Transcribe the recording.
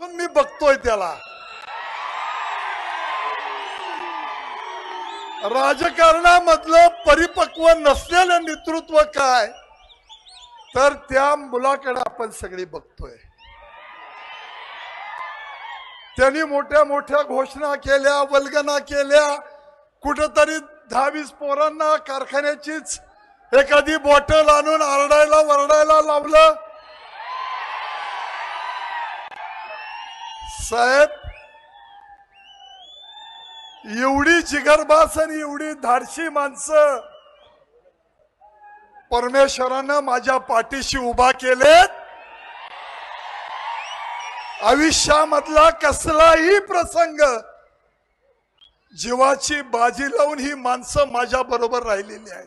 मी बघतोय त्याला. राजकारणामधलं परिपक्व नसलेलं नेतृत्व काय? तर त्या मुलाकडे आपण सगळी बघतोय. त्यांनी मोठ्या मोठ्या घोषणा केल्या वल्गना केल्या. कुठंतरी दहावीस पोरांना कारखान्याचीच एखादी बॉटल आणून आरडायला वरडायला लावलं. साहेब एवढी जिगरबास आणि एवढी धाडशी माणसं परमेश्वरानं माझ्या पाठीशी उभा केलेत. आयुष्यामधला कसलाही प्रसंग जीवाची बाजी लावून ही माणसं माझ्या बरोबर राहिलेली आहेत.